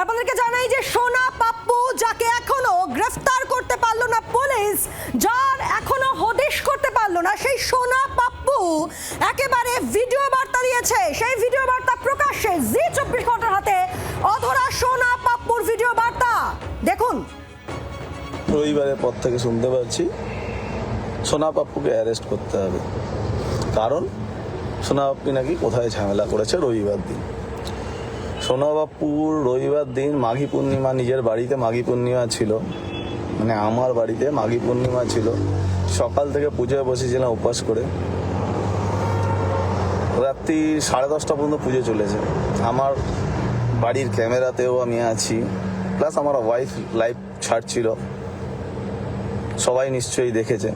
আপনাদেরকে জানাই যে সোনা পাপ্পু, যাকে এখনও গ্রেফতার করতে পারল না পুলিশ, যার এখনও হদিশ করতে পারল না, সেই সোনা পাপ্পু একেবারে ভিডিও বার্তা দিয়েছে। সেই ভিডিও বার্তা প্রকাশ্যে জি চব্বিশ ঘণ্টার হাতে অধরা সোনা পাপ্পুর ভিডিও বার্তা। দেখুন। রবিবারের পর থেকে শুনতে পাচ্ছি, সোনা পাপ্পুকে অ্যারেস্ট করতে হবে। কারণ, সোনা পাপ্পি নাকি কোথায় ঝামেলা করেছে রবিবার দিন। সোনা পাপ্পুর রবিবার দিন মাঘী পূর্ণিমা, নিজের বাড়িতে মাঘী পূর্ণিমা ছিল। মানে আমার বাড়িতে মাঘী পূর্ণিমা ছিল। সকাল থেকে পুজোয় বসেছিলাম উপবাস করে। রাত্রি সাড়ে দশটা পর্যন্ত পুজো চলেছে। আমার বাড়ির ক্যামেরাতেও আমি আছি। প্লাস আমার ওয়াইফ লাইভ ছাড়ছিল। সবাই নিশ্চয়ই দেখেছে।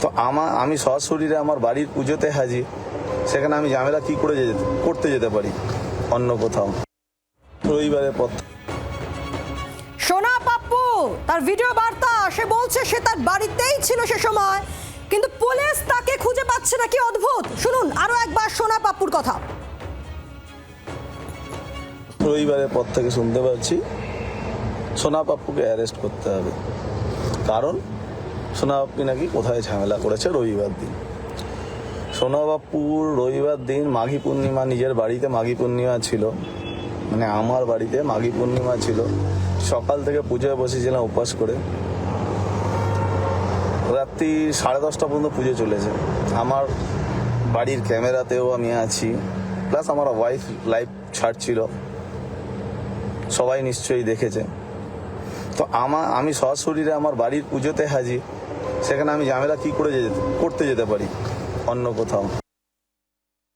তো আমার আমি সশরীরে আমার বাড়ির পুজোতে হাজির। সেখানে আমি ঝামেলা কি করে যেতে করতে যেতে পারি? অন্য কোথাও। রবিবারের পর সোনা পাপ্পু তার ভিডিও বার্তা সে বলছে সে তার বাড়িতেই ছিল সে সময় কিন্তু পুলিশ তাকে খুঁজে পাচ্ছে না কি অদ্ভুত। শুনুন আরও একবার সোনা পাপ্পুর কথা। রবিবারের পর থেকে শুনতে পাচ্ছি সোনা পাপ্পুকে অ্যারেস্ট করতে হবে। কারণ সোনা পাপ্পি নাকি কোথায় ঝামেলা করেছে রবিবার দিন। সোনা পাপ্পুর রবিবার দিন মাঘী পূর্ণিমা, নিজের বাড়িতে মাঘী পূর্ণিমা ছিল। মানে আমার বাড়িতে মাঘী পূর্ণিমা ছিল। সকাল থেকে পুজোয় বসেছিলাম উপবাস করে। রাত্রি সাড়ে দশটা পর্যন্ত পুজো চলেছে। আমার বাড়ির ক্যামেরাতেও আমি আছি। প্লাস আমার ওয়াইফ লাইভ ছাড়ছিল। সবাই নিশ্চয়ই দেখেছে। তো আমার আমি সশরীরে আমার বাড়ির পুজোতে হাজির। সেখানে আমি ঝামেলা কি করে যেতে করতে যেতে পারি? অন্য কোথাও।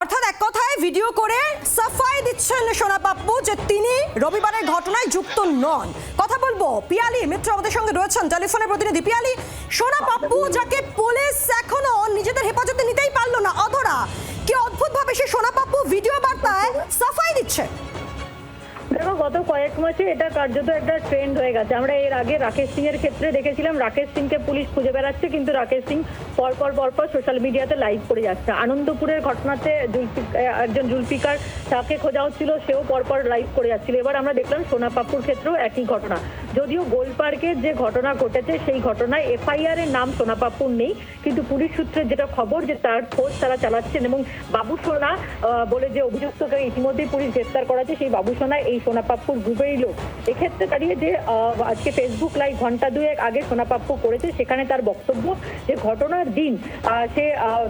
অর্থাৎ এক কথায় ভিডিও করে সাফাই দিচ্ছেন সোনা পাপ্পু যে তিনি রবিবারের ঘটনায় যুক্ত নন। কথা বলব, পিয়ালি, মিত্র আমাদের সঙ্গে রয়েছেন টেলিফোনের প্রতিনিধি। পিয়ালি, সোনা পাপ্পু যাকে পুলিশ এখনও নিজেদের হেফাজতে নিতেই পারল না, অধরা। কি অদ্ভুত ভাবে সে সোনা পাপ্পু ভিডিও বার্তায় সাফাই দিচ্ছে? দেখো, গত কয়েক মাসে এটা কার্যত একটা ট্রেন্ড হয়ে গেছে। আমরা এর আগে রাকেশ সিং এর ক্ষেত্রে দেখেছিলাম, রাকেশ সিংকে পুলিশ খুঁজে বেড়াচ্ছে, কিন্তু রাকেশ সিং পরপর পরপর সোশ্যাল মিডিয়াতে লাইভ করে যাচ্ছে। আনন্দপুরের ঘটনাতে একজন জুলফিকার তাকে খোঁজা হচ্ছিল সেও পরপর লাইভ করে যাচ্ছিল। এবার আমরা দেখলাম সোনা পাপ্পুর ক্ষেত্রেও একই ঘটনা। যদিও গোলপার্কের যে ঘটনা ঘটেছে, সেই ঘটনায় এফআইআর এর নাম সোনা পাপ্পুর নেই, কিন্তু পুলিশ সূত্রে যেটা খবর যে তার খোঁজ তারা চালাচ্ছেন এবং বাবু সোনা বলে যে অভিযুক্তকে ইতিমধ্যেই পুলিশ গ্রেপ্তার করাছে, সেই বাবু সোনা এই সোনা পাপ্পুর গ্রুপেরই লোক এক্ষেত্রে দাঁড়িয়ে যে আজকে ফেসবুক লাইভ ঘণ্টা দুয়েক আগে সোনা পাপ্পু করেছে, সেখানে তার বক্তব্য, যে ঘটনার দিন সে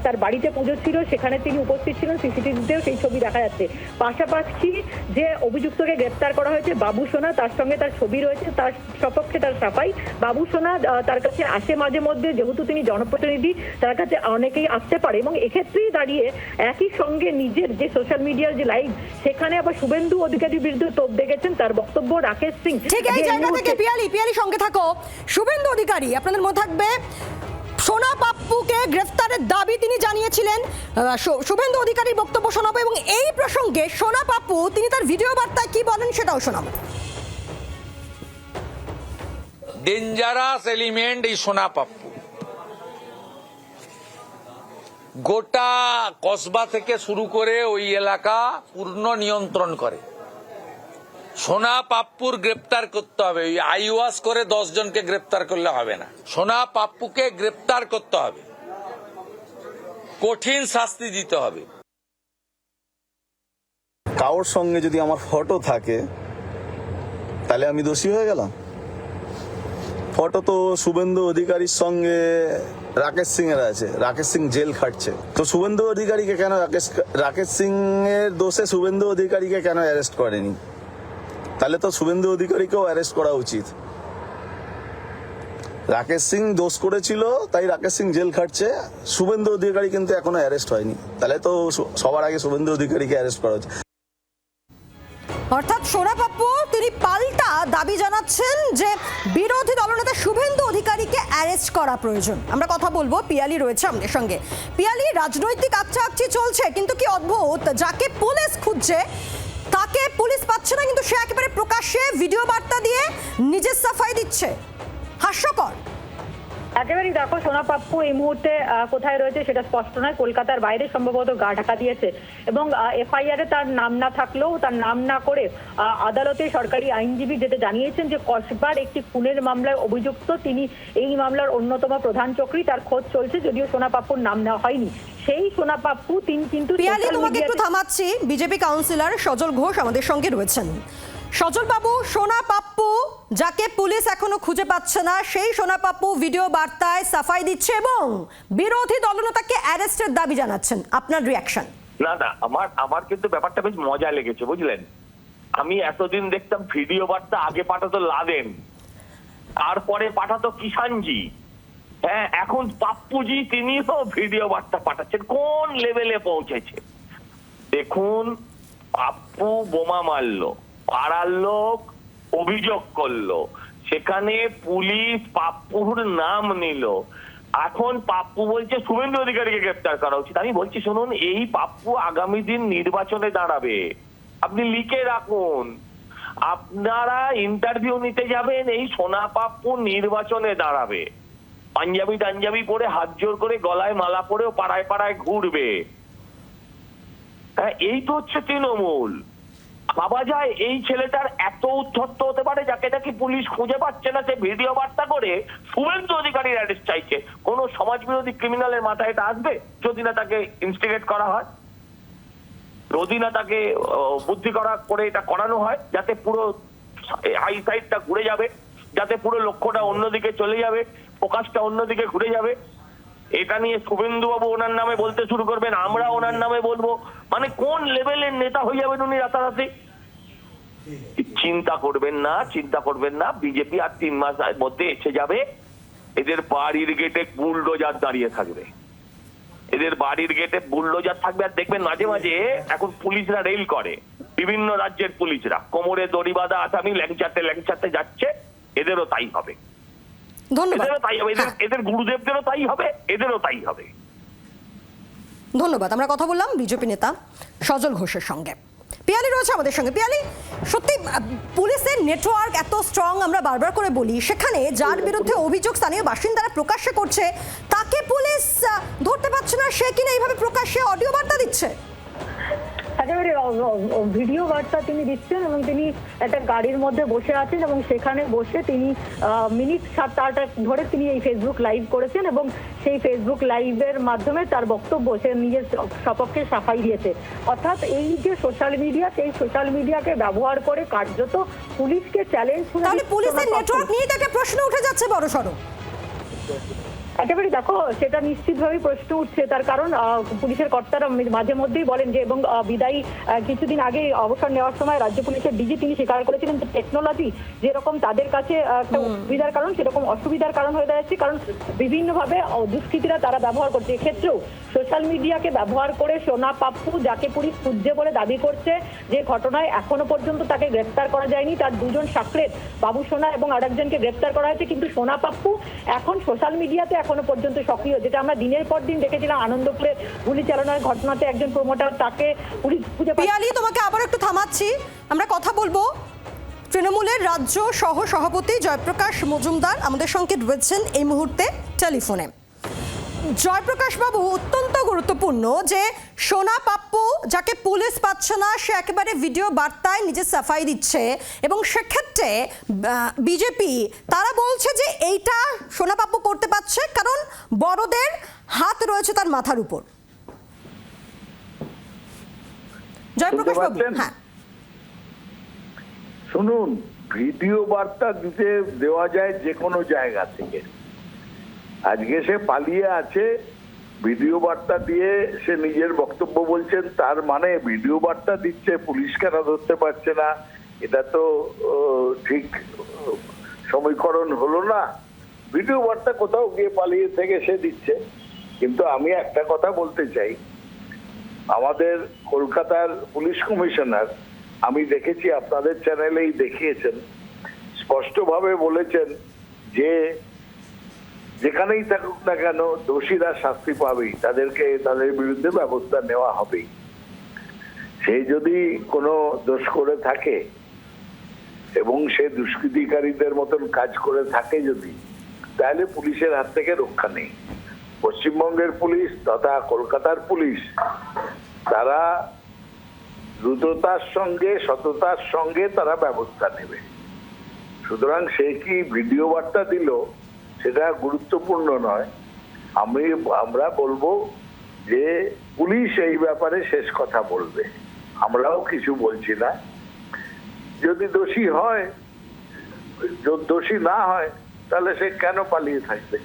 তার বাড়িতে পুজো ছিল, সেখানে তিনি উপস্থিত ছিলেন, সিসিটিভিতেও সেই ছবি দেখা যাচ্ছে। পাশাপাশি যে অভিযুক্তকে গ্রেপ্তার করা হয়েছে বাবু সোনা, তার সঙ্গে তার ছবি রয়েছে, তার সপক্ষে তার সাফাই। বাবু সোনা তার কাছে আসে মাঝে মধ্যে, যেহেতু তিনি জনপ্রতিনিধি, তার কাছে অনেকেই আসতে পারে এবং এক্ষেত্রেই দাঁড়িয়ে একই সঙ্গে নিজের যে সোশ্যাল মিডিয়ার যে লাইভ সেখানে আবার শুভেন্দু অধিকারীর বিরুদ্ধে দেখেছেন তার বক্তব্য রাকেশ সিং। ঠিক এই জায়গা থেকে পিয়ালি পিয়ালি সঙ্গে থাকো। শুভেন্দু অধিকারী আপনাদের মধ্যে থাকবে সোনা পাপ্পুকে গ্রেফতারের দাবি তিনি জানিয়েছিলেন। শুভেন্দু অধিকারীর বক্তব্য শোনাবো এবং এই প্রসঙ্গে সোনা পাপ্পু তিনি তার ভিডিও বার্তায় কি বলেন সেটাও শোনাবো। ডেঞ্জারাস এলিমেন্ট এই সোনা পাপ্পু। গোটা কসবা থেকে শুরু করে ওই এলাকা পূর্ণ নিয়ন্ত্রণ করে। সোনা পাপ্পুর গ্রেপ্তার করতে হবে। আইওয়াস করে দশ জনকে গ্রেপ্তার করলে হবে না। সোনা পাপ্পুকে গ্রেপ্তার করতে হবে। কঠিন শাস্তি দিতে হবে। কারোর সঙ্গে যদি আমার ফটো থাকে, তাহলে আমি দোষী হয়ে গেলাম। ফটো তো শুভেন্দু অধিকারীর সঙ্গে রাকেশ সিং এর আছে। রাকেশ সিং জেল খাটছে। তো শুভেন্দু অধিকারীকে কেন রাকেশ রাকেশ সিং এর দোষে শুভেন্দু অধিকারীকে কেন অ্যারেস্ট করেনি? তাহলে তো শুভেন্দু অধিকারীকেও অ্যারেস্ট করা উচিত। রাকেশ সিং দোষ করেছিল, তাই রাকেশ সিং জেল খাটছে। শুভেন্দু অধিকারী কিন্তু এখনও অ্যারেস্ট হয়নি। তাহলে তো সবার আগে শুভেন্দু অধিকারীকে অ্যারেস্ট করা উচিত। অর্থাৎ সোনা পাপ্পু তিনি পাল্টা দাবি জানাচ্ছেন যে বিরোধী দলনেতা শুভেন্দু অধিকারীকে অ্যারেস্ট করা প্রয়োজন। আমরা কথা বলব, পিয়ালি রয়েছে আমাদের সঙ্গে। পিয়ালি, রাজনৈতিক আকচি চলছে, কিন্তু কি অদ্ভুত, যাকে পুলিশ খুঁজছে তাকে পুলিশ পাচ্ছে না, কিন্তু সে একেবারে প্রকাশ্যে ভিডিও বার্তা দিয়ে নিজের সাফাই দিচ্ছে। হাস্যকর। একেবারেই দেখো সোনা পাপ্পু এই মুহূর্তে কোথায় রয়েছে সেটা স্পষ্ট নয়। কলকাতার বাইরে সম্ভবত গা ঢাকা দিয়েছে এবং এফআইআর এ তার নাম না থাকলেও তার নাম না করে আদালতে সরকারি আইনজীবী যেটা জানিয়েছেন যে কসবার একটি খুনের মামলায় অভিযুক্ত তিনি এই মামলার অন্যতম প্রধান চক্রী। তার খোঁজ চলছে যদিও সোনা পাপ্পুর নাম নেওয়া হয়নি। সেই সোনা পাপ্পু তিনি কিন্তু তোমাকে একটু থামাচ্ছি। বিজেপি কাউন্সিলর সজল ঘোষ আমাদের সঙ্গে রয়েছেন। সজল বাবু সোনা পাপ্পু, যাকে পুলিশ এখনও খুঁজে পাচ্ছে না, সেই সোনা পাপ্পু ভিডিও বার্তায় সাফাই দিচ্ছে এবং বিরোধী দলনেতাকে অ্যারেস্টের দাবি জানাচ্ছেন। আপনার রিয়াকশন না না, আমার আমার কিন্তু ব্যাপারটা বেশ মজা লেগেছে, বুঝলেন? আমি এতদিন দেখতাম ভিডিও বার্তা আগে পাঠাতো লাদেন, তারপরে পাঠাতো কিষানজি। হ্যাঁ এখন পাপ্পুজি তিনিও ভিডিও বার্তা পাঠাচ্ছেন, কোন লেভেলে পৌঁছেছে? দেখুন, পাপ্পু বোমা মারলো। পাড়ার লোক অভিযোগ করল। সেখানে পুলিশ পাপ্পুর নাম নিল। এখন পাপ্পু বলছে, শুভেন্দু অধিকারীকে গ্রেপ্তার করা উচিত। আমি বলছি, শুনুন, এই পাপ্পু আগামী দিন নির্বাচনে দাঁড়াবে। আপনি লিখে রাখুন। আপনারা ইন্টারভিউ নিতে যাবেন, এই সোনা পাপ্পু নির্বাচনে দাঁড়াবে। পাঞ্জাবি টাঞ্জাবি পরে হাত জোর করে গলায় মালা পরেও পাড়ায় পাড়ায় ঘুরবে। হ্যাঁ এই তো হচ্ছে তৃণমূল। ভাবা যায় এই ছেলেটার এত উদ্ধত্ত হতে পারে যাকে নাকি পুলিশ খুঁজে পাচ্ছে না, সে ভিডিও বার্তা করে শুভেন্দু অধিকারীর অ্যারেস্ট চাইছে। কোন সমাজ বিরোধী ক্রিমিনালের মাথায় এটা আসবে যদি না তাকে ইনস্টিগেট করা হয়? যদি না তাকে বুদ্ধি করা করে এটা করানো হয়, যাতে পুরো হাই সাইডটা ঘুরে যাবে, যাতে পুরো লক্ষ্যটা অন্যদিকে চলে যাবে ফোকাসটা অন্যদিকে ঘুরে যাবে। এটা নিয়ে শুভেন্দু বাবু ওনার নামে বলতে শুরু করবেন, আমরা ওনার নামে বলব। মানে কোন লেভেলের নেতা হয়ে যাবেন উনি রাতারাতি? চিন্তা করবেন না, চিন্তা করবেন না, বিজেপি আর তিন মাস মধ্যে এসে যাবে। এদের বাড়ির গেটে বুলডোজার দাঁড়িয়ে থাকবে। এদের বাড়ির গেটে বুলডোজার থাকবে আর দেখবেন মাঝে মাঝে এখন পুলিশরা রেল করে, বিভিন্ন রাজ্যের পুলিশরা। কোমরে দড়ি বাঁধা আসামি ল্যাংচাতে ল্যাংচাতে যাচ্ছে, এদেরও তাই হবে। ধন্যবাদ। তাই হবে এদের হ্যাঁ, গুরুদেবদেরও তাই হবে এদেরও তাই হবে। ধন্যবাদ আমরা কথা বললাম বিজেপি নেতা সজল ঘোষের সঙ্গে। পিয়ালি রয়েছে আমাদের সঙ্গে। পিয়ালি সত্যি পুলিশের নেটওয়ার্ক এত স্ট্রং আমরা বারবার করে বলি সেখানে যার বিরুদ্ধে অভিযোগ স্থানীয় বাসিন্দারা প্রকাশ্যে করছে তাকে পুলিশ ধরতে পারছে না সে কিনা এইভাবে প্রকাশ্যে অডিও বার্তা দিচ্ছে? একেবারে ভিডিও বার্তা তিনি দিচ্ছেন এবং তিনি একটা গাড়ির মধ্যে বসে আছেন এবং সেখানে বসে তিনি মিনিট সাত আট ধরে তিনি এই ফেসবুক লাইভ করেছেন এবং সেই ফেসবুক লাইভের মাধ্যমে তার বক্তব্য সে নিজের সপক্ষে সাফাই দিয়েছে। অর্থাৎ এই যে সোশ্যাল মিডিয়া সেই সোশ্যাল মিডিয়াকে ব্যবহার করে কার্যত পুলিশকে চ্যালেঞ্জ তাহলে পুলিশের নেটওয়ার্ক নিয়ে তাকে প্রশ্ন উঠে যাচ্ছে বড় সড়ো একেবারে দেখো সেটা নিশ্চিতভাবেই প্রশ্ন উঠছে। তার কারণ পুলিশের কর্তারা মাঝে মধ্যেই বলেন যে এবং বিদায়ী কিছুদিন আগে অবসর নেওয়ার সময় রাজ্য পুলিশের ডিজি তিনি স্বীকার করেছিলেন যে টেকনোলজি যেরকম তাদের কাছে একটা সুবিধার কারণ সেরকম অসুবিধার কারণ হয়ে দাঁড়াচ্ছে। কারণ বিভিন্নভাবে দুষ্কৃতীরা তারা ব্যবহার করছে। এক্ষেত্রেও সোশ্যাল মিডিয়াকে ব্যবহার করে সোনা পাপ্পু যাকে পুলিশ খুঁজছে বলে দাবি করছে যে ঘটনায় এখনও পর্যন্ত তাকে গ্রেফতার করা যায়নি। তার দুজন সাকরেত বাবু সোনা এবং আরেকজনকে গ্রেফতার করা হয়েছে। কিন্তু সোনা পাপ্পু এখন সোশ্যাল মিডিয়াতে এখনও পর্যন্ত সক্রিয়, যেটা আমরা দিনের পর দিন দেখেছিলাম আনন্দপুরে গুলি চালানোর ঘটনাতে একজন প্রমোটার তাকে পুলিশ খুঁজে পিয়ালি, তোমাকে আবার একটু থামাচ্ছি। আমরা কথা বলব তৃণমূলের রাজ্য সহ সভাপতি জয়প্রকাশ মজুমদার, আমাদের সঙ্গে রয়েছেন এই মুহূর্তে টেলিফোনে। জয়প্রকাশ বাবু অত্যন্ত গুরুত্বপূর্ণ যে সোনা পাপ্পু যাকে পুলিশ পাচ্ছে না সে একেবারে ভিডিও বার্তায় নিজে সাফাই দিচ্ছে এবং সেক্ষেত্রে বিজেপি তারা বলছে যে এইটা সোনা পাপ্পু করতে পারছে কারণ বড়দের হাত রয়েছে তার মাথার উপর। জয়প্রকাশ বাবু হ্যাঁ। শুনুন ভিডিও বার্তা দিতে দেওয়া যায় যে কোনো জায়গা থেকে। আজকে সে পালিয়ে আছে। ভিডিও বার্তা দিয়ে সে নিজের বক্তব্য বলছেন, তার মানে ভিডিও বার্তা দিচ্ছে, পুলিশ কেন ধরতে পারছে না? এটা তো ঠিক, সমীকরণ হলো না। ভিডিও বার্তা কোথাও গিয়ে পালিয়ে থেকে সে দিচ্ছে। কিন্তু আমি একটা কথা বলতে চাই। আমাদের কলকাতার পুলিশ কমিশনার, আমি দেখেছি, আপনাদের চ্যানেলেই দেখিয়েছেন, স্পষ্টভাবে বলেছেন যে যেখানেই থাকুক না কেন, দোষীরা শাস্তি পাবেই। তাদেরকে, তাদের বিরুদ্ধে ব্যবস্থা নেওয়া হবেই। সে যদি কোনো দোষ করে থাকে এবং সে দুষ্কৃতিকারীদের মতন কাজ করে থাকে যদি, তাহলে পুলিশের হাত থেকে রক্ষা নেই। পশ্চিমবঙ্গের পুলিশ তথা কলকাতার পুলিশ, তারা দ্রুততার সঙ্গে, সততার সঙ্গে তারা ব্যবস্থা নেবে। সুতরাং সে কি ভিডিও বার্তা দিল সেটা গুরুত্বপূর্ণ নয়। আমি, আমরা বলব যে পুলিশ এই ব্যাপারে শেষ কথা বলবে। আমরাও কিছু বলছি না। যদি দোষী হয় দোষী না হয়, তাহলে সে কেন পালিয়ে থাকবে?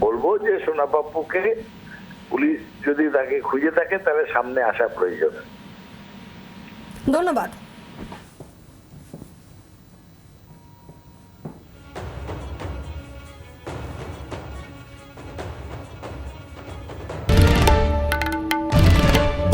বলব যে সোনাপাপ্পুকে পুলিশ যদি তাকে খুঁজে থাকে, তাহলে সামনে আসা প্রয়োজন। ধন্যবাদ।